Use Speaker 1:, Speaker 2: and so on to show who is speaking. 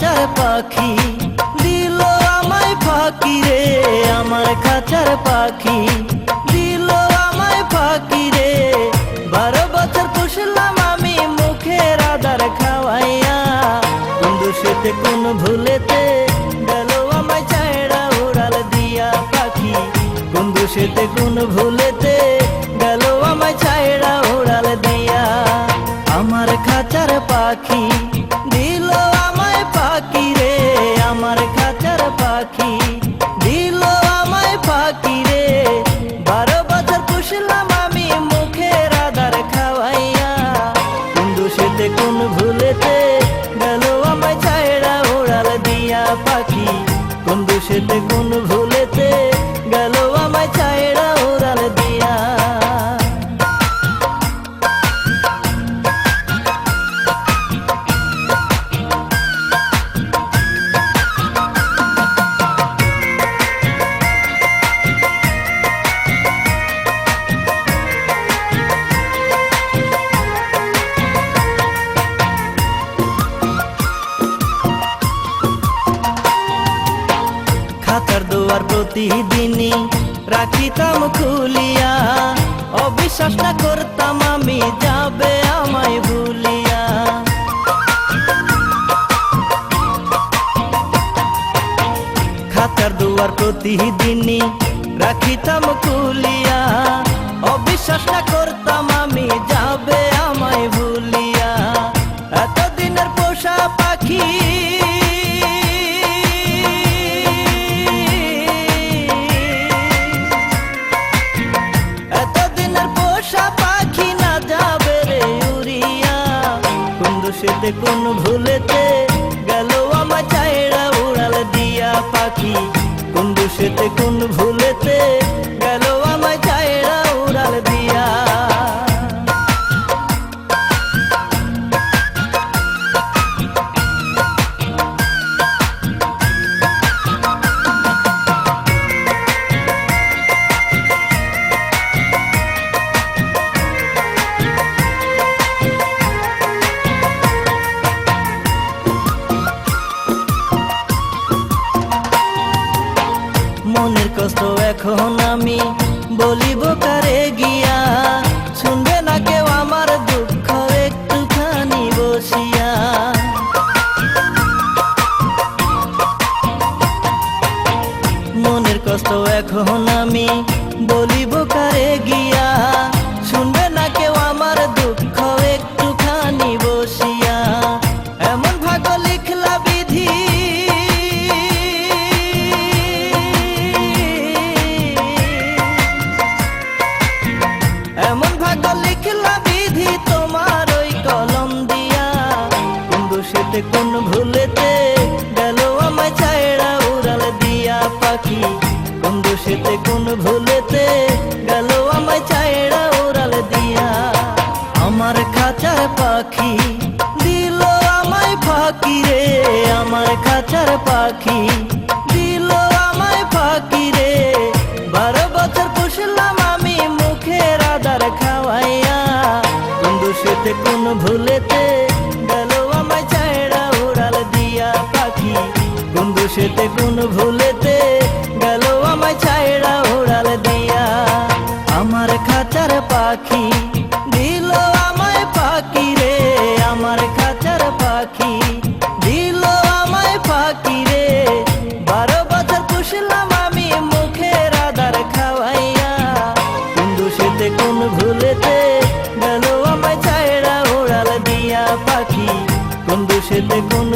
Speaker 1: খাঁচার পাখি। দিল আমায় ফাঁকি রে, আমার খাঁচার পাখি। দিল আমায় ফাঁকি রে, বারো বছর পুষলাম আমি মুখের আদার খাওয়াইয়া। কোন দোষেতে কোন ভুলেতে গেল আমায় চায়ড়া উড়াল দিয়া পাখি। কোন দোষেতে কোন ভুলেতে গেল আমায় চায়ড়া উড়াল দিয়া। আমার খাঁচার পাখি কোন প্রতিদিনই রাখিতাম খুলিয়া। অবিশ্বাস না করতাম আমি যাবে আমায় ভুলিয়া। খাতার দুয়ার প্রতিদিনই রাখিতাম খুলিয়া। অবিশ্বাস না করতাম দোষেতে কোন ভুলেতে গেল আমার চায়রা উড়াল দিয়া পাখি। কোন দোষেতে কোন ভুলেতে মনের কষ্ট এখন আমি বলিব কারে গিয়া? শুনবে না কেউ আমার দুঃখ, একটুখানি বসিয়া। মনের কষ্ট এখন আমি বলিব কারে গিয়া? কোন দোষেতে কোন ভুলেতে গেল আমায় চায়ড়া উড়াল দিয়া। আমার খাঁচার পাখি দিল আমায় ফাঁকি রে, আমার খাঁচার পাখি দিল আমায় ফাঁকি রে। বারো বছর পুষলাম আমি মুখের আদার খাওয়াইয়া। কোন দোষেতে কোন ভুলেতে দোষেতে কোন ভুলেতে পাখি, দিল আমায় পাখি রে, আমার খাঁচার পাখি। দিল আমায় পাখি রে, বারো বছর পুষলাম আমি মুখের আদার খাওয়াইয়া। কোন কোন ভুলেতে গেল আমায় দিয়া পাখি। কোন দোষেতে কোন